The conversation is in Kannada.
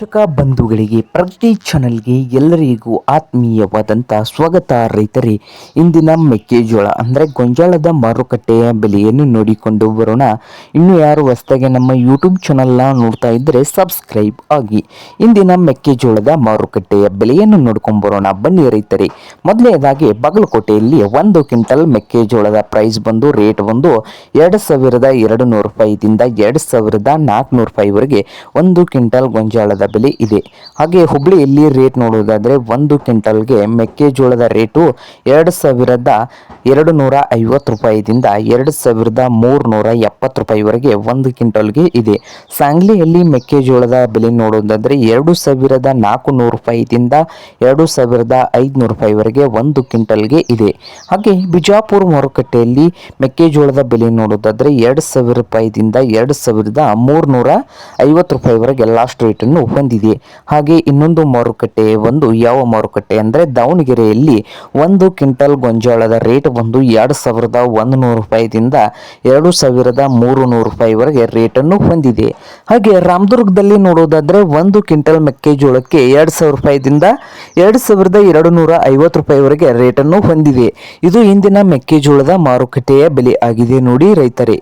ಕೃಷಿಕ ಬಂಧುಗಳಿಗೆ ಪ್ರತಿ ಚಾನಲ್ಗೆ ಎಲ್ಲರಿಗೂ ಆತ್ಮೀಯವಾದಂಥ ಸ್ವಾಗತ. ರೈತರೇ, ಇಂದಿನ ಮೆಕ್ಕೆಜೋಳ ಅಂದರೆ ಗೊಂಜಾಳದ ಮಾರುಕಟ್ಟೆಯ ಬೆಲೆಯನ್ನು ನೋಡಿಕೊಂಡು ಬರೋಣ. ಇನ್ನು ಯಾರು ಹೊಸ್ತಾಗೆ ನಮ್ಮ ಯೂಟ್ಯೂಬ್ ಚಾನಲ್ನ ನೋಡ್ತಾ ಇದ್ದರೆ ಸಬ್ಸ್ಕ್ರೈಬ್ ಆಗಿ. ಇಂದಿನ ಮೆಕ್ಕೆಜೋಳದ ಮಾರುಕಟ್ಟೆಯ ಬೆಲೆಯನ್ನು ನೋಡ್ಕೊಂಡು ಬರೋಣ. ಬನ್ನಿ ರೈತರೇ, ಮೊದಲನೇದಾಗಿ ಬಾಗಲಕೋಟೆಯಲ್ಲಿ ಒಂದು ಕ್ವಿಂಟಲ್ ಮೆಕ್ಕೆಜೋಳದ ಪ್ರೈಸ್ ಬಂದು ರೇಟ್ ಬಂದು ಎರಡು ಸಾವಿರದ ಎರಡು ನೂರು ರೂಪಾಯಿದಿಂದ ಎರಡು ಸಾವಿರದ ನಾಲ್ಕುನೂರು ರೂಪಾಯಿವರೆಗೆ ಒಂದು ಕ್ವಿಂಟಲ್ ಗೊಂಜಾಳದ ಬೆಲೆ ಇದೆ. ಹಾಗೆ ಹುಬ್ಳಿಯಲ್ಲಿ ರೇಟ್ ನೋಡೋದಾದರೆ ಒಂದು ಕ್ವಿಂಟಲ್ಗೆ ಮೆಕ್ಕೆಜೋಳದ ರೇಟು ಎರಡು ಸಾವಿರದ ಎರಡು ನೂರ ಐವತ್ತು ರೂಪಾಯಿದಿಂದ ಎರಡು ಸಾವಿರದ ಮೂರುನೂರ ಎಪ್ಪತ್ತು ರೂಪಾಯಿವರೆಗೆ ಒಂದು ಕ್ವಿಂಟಲ್ಗೆ ಇದೆ. ಸಾಂಗ್ಲಿಯಲ್ಲಿ ಮೆಕ್ಕೆಜೋಳದ ಬೆಲೆ ನೋಡುವುದಾದರೆ ಎರಡು ಸಾವಿರದ ನಾಲ್ಕು ನೂರು ರೂಪಾಯಿದಿಂದ ಎರಡು ಸಾವಿರದ ಐದುನೂರು ರೂಪಾಯಿವರೆಗೆ ಒಂದು ಕ್ವಿಂಟಲ್ಗೆ ಇದೆ. ಹಾಗೆ ಬಿಜಾಪುರ ಮಾರುಕಟ್ಟೆಯಲ್ಲಿ ಮೆಕ್ಕೆಜೋಳದ ಬೆಲೆ ನೋಡೋದಾದರೆ ಎರಡು ಸಾವಿರ ರೂಪಾಯಿದಿಂದ ಎರಡು ಸಾವಿರದ ಮೂರುನೂರ ಐವತ್ತು ರೂಪಾಯಿವರೆಗೆ ಲಾಸ್ಟ್ ರೇಟನ್ನು ಹೊಂದಿದೆ. ಹಾಗೆ ಇನ್ನೊಂದು ಮಾರುಕಟ್ಟೆ ಒಂದು, ಯಾವ ಮಾರುಕಟ್ಟೆ ಅಂದರೆ ದಾವಣಗೆರೆಯಲ್ಲಿ ಒಂದು ಕ್ವಿಂಟಲ್ ಗೊಂಜಾಳದ ರೇಟ್ ಬಂದು ಎರಡು ಸಾವಿರದ ಒಂದು ನೂರು ರೂಪಾಯಿದಿಂದ ಎರಡು ಸಾವಿರದ ಮೂರು ನೂರು ರೂಪಾಯಿವರೆಗೆ ರೇಟನ್ನು ಹೊಂದಿದೆ. ಹಾಗೆ ರಾಮದುರ್ಗದಲ್ಲಿ ನೋಡೋದಾದರೆ ಒಂದು ಕ್ವಿಂಟಲ್ ಮೆಕ್ಕೆಜೋಳಕ್ಕೆ ಎರಡು ಸಾವಿರ ರೂಪಾಯಿದಿಂದ ಎರಡು ಸಾವಿರದ ಎರಡು ನೂರ ಐವತ್ತು ರೂಪಾಯಿವರೆಗೆ ರೇಟನ್ನು ಹೊಂದಿದೆ. ಇದು ಇಂದಿನ ಮೆಕ್ಕೆಜೋಳದ ಮಾರುಕಟ್ಟೆಯ ಬೆಲೆ ಆಗಿದೆ ನೋಡಿ ರೈತರೇ.